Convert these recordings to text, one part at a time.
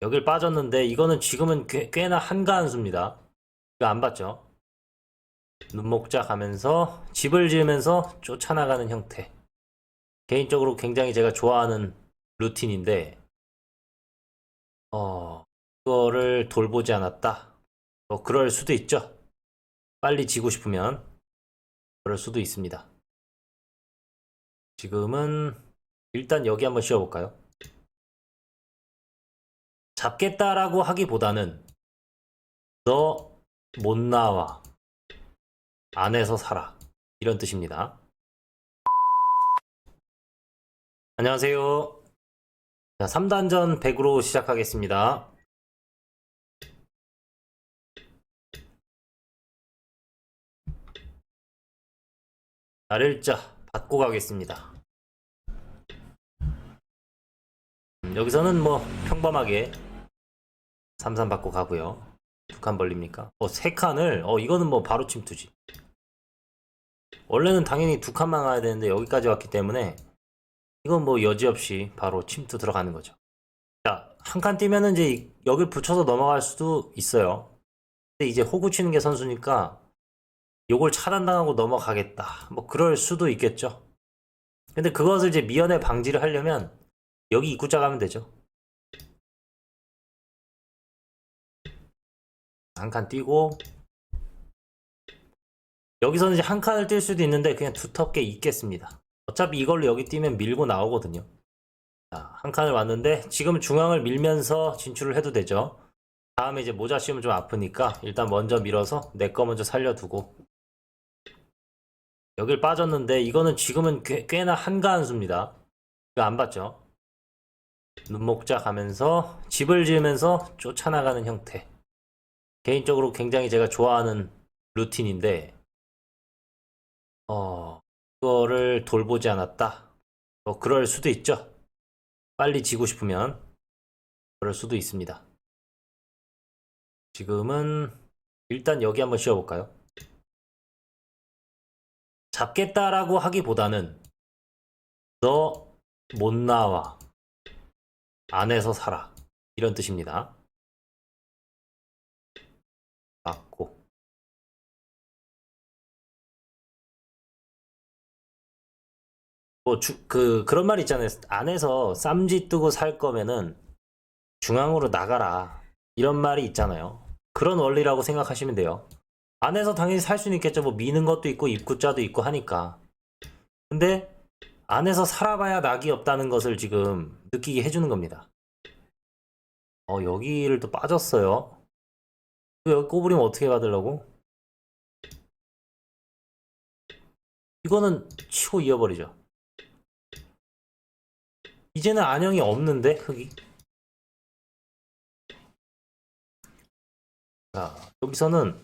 여길 빠졌는데 이거는 지금은 꽤, 꽤나 한가한 수입니다. 이거 안 봤죠? 눈목자 가면서 집을 지으면서 쫓아나가는 형태. 개인적으로 굉장히 제가 좋아하는 루틴인데, 어, 이거를 돌보지 않았다. 뭐 그럴 수도 있죠. 빨리 지고 싶으면 그럴 수도 있습니다. 지금은 일단 여기 한번 씌워볼까요? 잡겠다라고 하기보다는 너 못 나와. 안에서 살아. 이런 뜻입니다. 안녕하세요. 자, 3단전 100으로 시작하겠습니다. 날일자 받고 가겠습니다. 음, 여기서는 뭐 평범하게 33 받고 가고요. 두 칸 벌립니까? 어, 세 칸을? 어, 이거는 뭐 바로 침투지. 원래는 당연히 두 칸만 가야 되는데 여기까지 왔기 때문에 이건 뭐 여지없이 바로 침투 들어가는 거죠. 자, 한 칸 뛰면은 이제 이- 여길 붙여서 넘어갈 수도 있어요. 근데 이제 호구 치는 게 선수니까 요걸 차단당하고 넘어가겠다. 뭐 그럴 수도 있겠죠. 근데 그것을 이제 미연에 방지를 하려면 여기 입구자 가면 되죠. 한칸 뛰고 여기서는 이제 한 칸을 뛸 수도 있는데 그냥 두텁게 있겠습니다. 어차피 이걸로 여기 뛰면 밀고 나오거든요. 자, 한 칸을 왔는데 지금 중앙을 밀면서 진출을 해도 되죠. 다음에 이제 모자 씌우면 좀 아프니까 일단 먼저 밀어서 내 거 먼저 살려두고 여길 빠졌는데 이거는 지금은 꽤, 꽤나 한가한 수입니다. 이거 안 봤죠? 눈목자 가면서 집을 지으면서 쫓아나가는 형태. 개인적으로 굉장히 제가 좋아하는 루틴인데, 어, 이거를 돌보지 않았다. 뭐 그럴 수도 있죠. 빨리 지고 싶으면 그럴 수도 있습니다. 지금은 일단 여기 한번 씌워볼까요? 잡겠다라고 하기보다는 너 못 나와. 안에서 살아. 이런 뜻입니다. 뭐, 주, 그, 그런 말 있잖아요. 안에서 쌈지 뜨고 살 거면은 중앙으로 나가라. 이런 말이 있잖아요. 그런 원리라고 생각하시면 돼요. 안에서 당연히 살 수는 있겠죠. 뭐 미는 것도 있고 입구자도 있고 하니까. 근데 안에서 살아봐야 낙이 없다는 것을 지금 느끼게 해주는 겁니다. 어, 여기를 또 빠졌어요. 또 여기 꼬부리면 어떻게 받으려고? 이거는 치고 이어버리죠. 이제는 안형이 없는데, 흙이? 자, 여기서는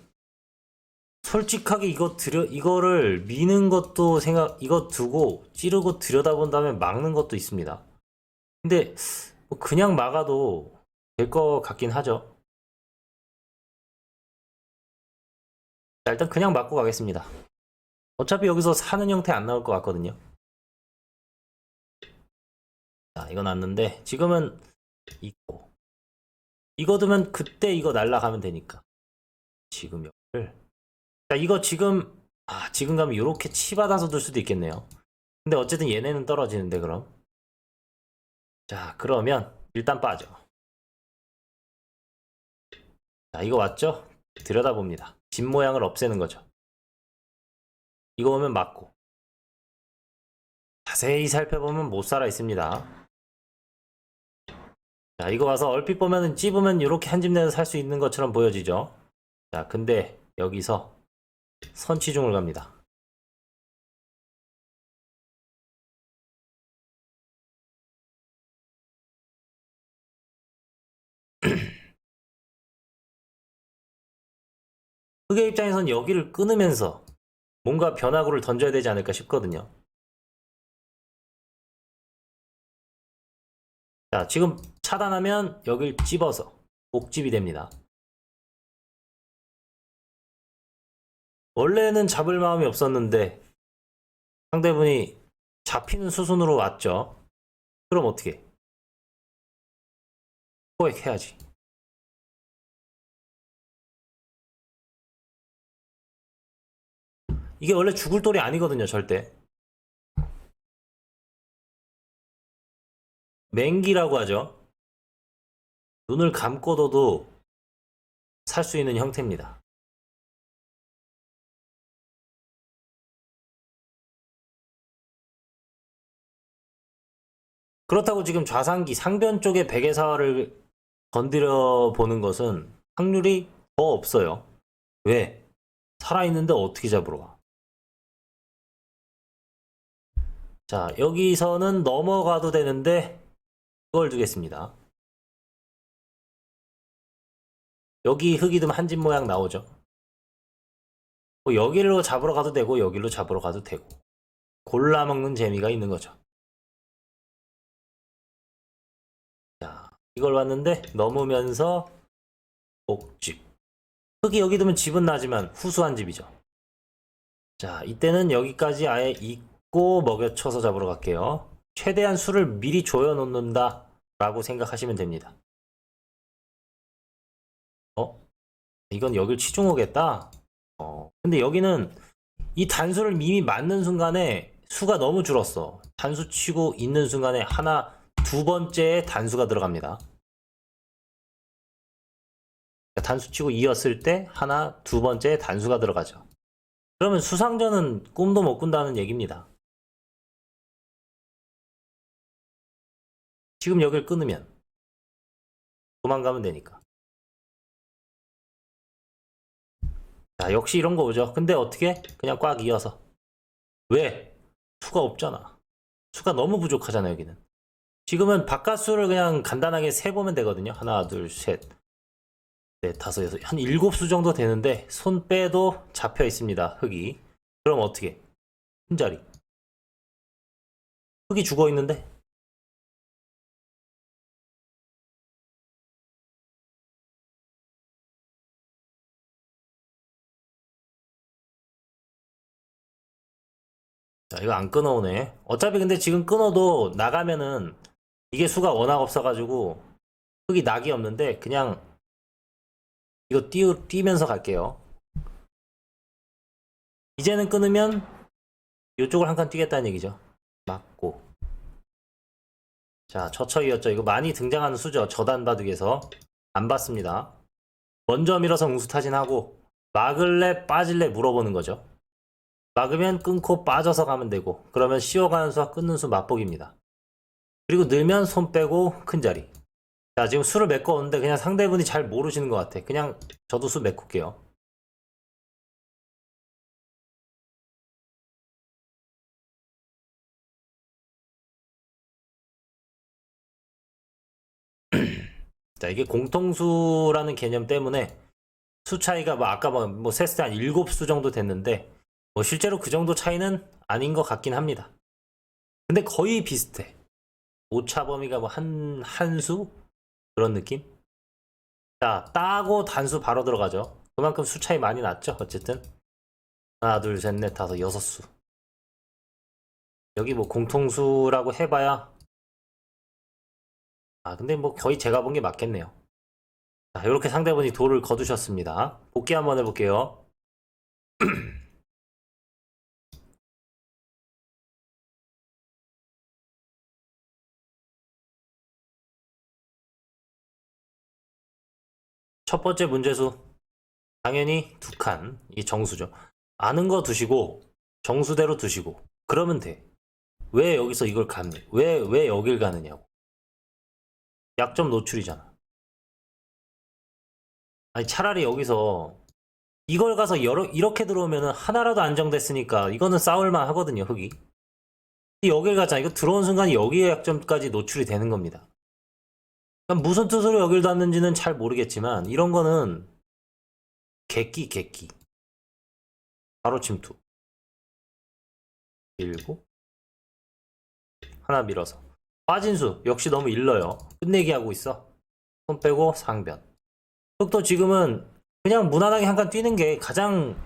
솔직하게 이거 들여 이거를 미는 것도 생각 이거 두고 찌르고 들여다본 다음에 막는 것도 있습니다. 근데 뭐 그냥 막아도 될 것 같긴 하죠. 자, 일단 그냥 막고 가겠습니다. 어차피 여기서 사는 형태 안 나올 것 같거든요. 이거 났는데 지금은 있고 이거 두면 그때 이거 날라가면 되니까 지금 여기를 자, 이거 지금, 아, 지금 가면 이렇게 치받아서 둘 수도 있겠네요. 근데 어쨌든 얘네는 떨어지는데, 그럼. 자, 그러면 일단 빠져. 자, 이거 왔죠? 들여다봅니다. 집 모양을 없애는 거죠. 이거 오면 맞고. 자세히 살펴보면 못 살아 있습니다. 자, 이거 와서 얼핏 보면은 찝으면 이렇게 한 집 내서 살 수 있는 것처럼 보여지죠? 자, 근데 여기서 선치중을 갑니다. 흑의 입장에선 여기를 끊으면서 뭔가 변화구를 던져야 되지 않을까 싶거든요. 자, 지금 차단하면 여길 찝어서 옥집이 됩니다. 원래는 잡을 마음이 없었는데 상대분이 잡히는 수순으로 왔죠. 그럼 어떻게? 포획해야지. 이게 원래 죽을 돌이 아니거든요, 절대. 맹기라고 하죠. 눈을 감고도도 살 수 있는 형태입니다. 그렇다고 지금 좌상기 상변 쪽에 백의사를 건드려 보는 것은 확률이 더 없어요. 왜? 살아있는데 어떻게 잡으러 와? 자, 여기서는 넘어가도 되는데 그걸 두겠습니다. 여기 흙이 좀 한집 모양 나오죠. 뭐 여기로 잡으러 가도 되고 여기로 잡으러 가도 되고 골라 먹는 재미가 있는 거죠. 자, 이걸 왔는데 넘으면서 옥집. 흙이 여기 두면 집은 나지만 후수한 집이죠. 자, 이때는 여기까지 아예 잊고 먹여쳐서 잡으러 갈게요. 최대한 수를 미리 조여 놓는다 라고 생각하시면 됩니다. 이건 여길 치중하겠다? 어, 근데 여기는 이 단수를 이미 맞는 순간에 수가 너무 줄었어. 단수 치고 있는 순간에 하나, 두 번째에 단수가 들어갑니다. 단수 치고 이었을 때 하나, 두 번째에 단수가 들어가죠. 그러면 수상전은 꿈도 못 꾼다는 얘기입니다. 지금 여길 끊으면 도망가면 되니까. 자, 역시 이런 거 오죠. 근데 어떻게? 그냥 꽉 이어서. 왜? 수가 없잖아. 수가 너무 부족하잖아, 여기는. 지금은 바깥수를 그냥 간단하게 세보면 되거든요. 하나, 둘, 셋, 넷, 다섯, 여섯. 한 일곱 수 정도 되는데, 손 빼도 잡혀 있습니다, 흙이. 그럼 어떻게? 한 자리. 흙이 죽어 있는데? 자, 이거 안 끊어오네. 어차피 근데 지금 끊어도 나가면은 이게 수가 워낙 없어가지고 흙이 낙이 없는데 그냥 이거 띄우, 뛰면서 갈게요. 이제는 끊으면 이쪽을 한 칸 뛰겠다는 얘기죠. 맞고. 자, 처처이였죠. 이거 많이 등장하는 수죠. 저단 바둑에서. 안 봤습니다. 먼저 밀어서 응수타진하고 막을래 빠질래 물어보는 거죠. 막으면 끊고 빠져서 가면 되고 그러면 쉬어가는 수와 끊는 수 맛보기입니다. 그리고 늘면 손 빼고 큰 자리. 자 지금 수를 메꿔 오는데 그냥 상대분이 잘 모르시는 것 같아. 그냥 저도 수 메꿀게요. 자 이게 공통수라는 개념 때문에 수 차이가 뭐 아까 뭐 셌을 때 한 7수 정도 됐는데 뭐 실제로 그 정도 차이는 아닌 것 같긴 합니다. 근데 거의 비슷해. 오차 범위가 뭐 한, 한 수? 그런 느낌? 자, 따고 단수 바로 들어가죠. 그만큼 수 차이 많이 났죠, 어쨌든. 하나, 둘, 셋, 넷, 다섯, 여섯 수. 여기 뭐 공통수라고 해봐야. 아, 근데 뭐 거의 제가 본 게 맞겠네요. 자, 이렇게 상대분이 돌을 거두셨습니다. 복귀 한번 해볼게요. 첫 번째 문제수 당연히 두 칸, 이 정수죠. 아는 거 두시고 정수대로 두시고 그러면 돼. 왜 여기서 이걸 가는? 왜왜 여길 가느냐고. 약점 노출이잖아. 아니 차라리 여기서 이걸 가서 여러, 이렇게 들어오면은 하나라도 안정됐으니까 이거는 싸울만 하거든요. 근데 여길 가잖아. 이거 들어온 순간 여기에 약점까지 노출이 되는 겁니다. 무슨 뜻으로 여길 뒀는지는 잘 모르겠지만 이런 거는 객기 객기. 바로 침투. 밀고 하나 밀어서. 빠진 수 역시 너무 일러요. 끝내기 하고 있어. 손 빼고 상변. 흑도 지금은 그냥 무난하게 한 칸 뛰는 게 가장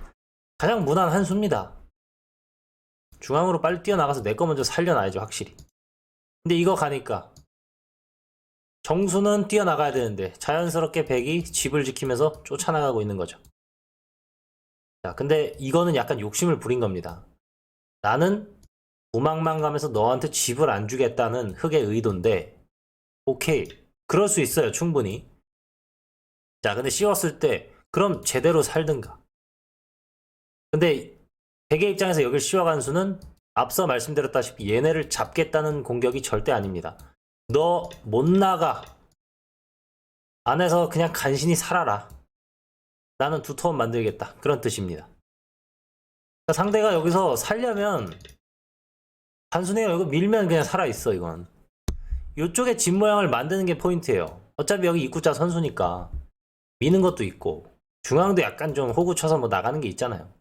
가장 무난한 수입니다. 중앙으로 빨리 뛰어나가서 내 거 먼저 살려놔야죠 확실히. 근데 이거 가니까 정수는 뛰어나가야 되는데 자연스럽게 백이 집을 지키면서 쫓아나가고 있는 거죠. 자, 근데 이거는 약간 욕심을 부린 겁니다. 나는 도망만 가면서 너한테 집을 안 주겠다는 흑의 의도인데, 오케이. 그럴 수 있어요, 충분히. 자, 근데 씌웠을 때, 그럼 제대로 살든가. 근데, 백의 입장에서 여길 씌워간 수는 앞서 말씀드렸다시피 얘네를 잡겠다는 공격이 절대 아닙니다. 너 못 나가. 안에서 그냥 간신히 살아라. 나는 두터운 만들겠다. 그런 뜻입니다. 그러니까 상대가 여기서 살려면 단순해요. 이거 밀면 그냥 살아있어, 이건. 이쪽에 집 모양을 만드는 게 포인트예요. 어차피 여기 입구자 선수니까 미는 것도 있고 중앙도 약간 좀 호구 쳐서 뭐 나가는 게 있잖아요.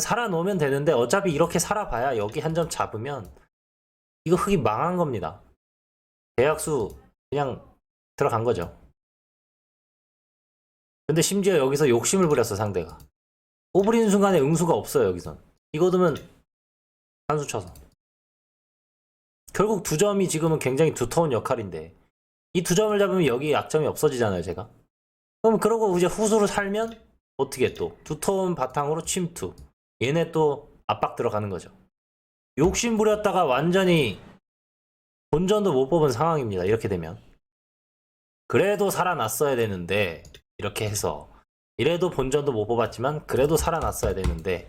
살아놓으면 되는데 어차피 이렇게 살아봐야 여기 한 점 잡으면 이거 흙이 망한 겁니다. 계약수 그냥 들어간 거죠. 근데 심지어 여기서 욕심을 부렸어 상대가. 오브리는 순간에 응수가 없어요 여기선. 이거 두면 한수 쳐서. 결국 두 점이 지금은 굉장히 두터운 역할인데 이 두 점을 잡으면 여기 약점이 없어지잖아요 제가. 그럼 그러고 이제 후수로 살면 어떻게 또 두터운 바탕으로 침투. 얘네 또 압박 들어가는 거죠. 욕심 부렸다가 완전히 본전도 못 뽑은 상황입니다. 이렇게 되면. 그래도 살아났어야 되는데 이렇게 해서 이래도 본전도 못 뽑았지만 그래도 살아났어야 되는데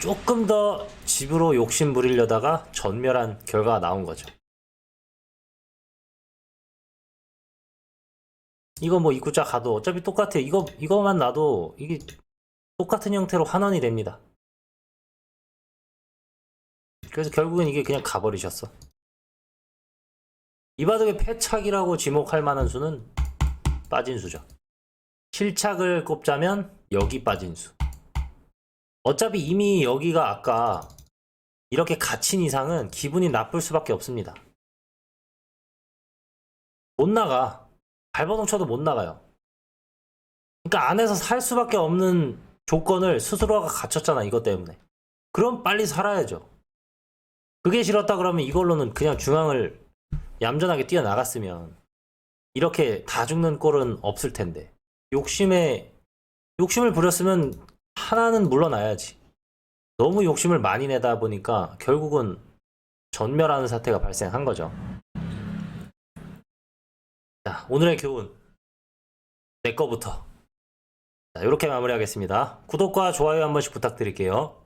조금 더 집으로 욕심 부리려다가 전멸한 결과가 나온 거죠. 이거 뭐 입구자 가도 어차피 똑같아. 이거 이거만 놔도 이게 똑같은 형태로 환원이 됩니다. 그래서 결국엔 이게 그냥 가버리셨어. 이바둑의 패착이라고 지목할 만한 수는 빠진 수죠. 실착을 꼽자면 여기 빠진 수. 어차피 이미 여기가 아까 이렇게 갇힌 이상은 기분이 나쁠 수밖에 없습니다. 못 나가. 발버둥 쳐도 못 나가요. 그러니까 안에서 살 수밖에 없는 조건을 스스로가 갖췄잖아, 이것 때문에. 그럼 빨리 살아야죠. 그게 싫었다 그러면 이걸로는 그냥 중앙을 얌전하게 뛰어나갔으면 이렇게 다 죽는 꼴은 없을 텐데. 욕심에, 욕심을 부렸으면 하나는 물러나야지. 너무 욕심을 많이 내다 보니까 결국은 전멸하는 사태가 발생한 거죠. 자, 오늘의 교훈. 내 거부터. 자, 이렇게 마무리하겠습니다. 구독과 좋아요 한 번씩 부탁드릴게요.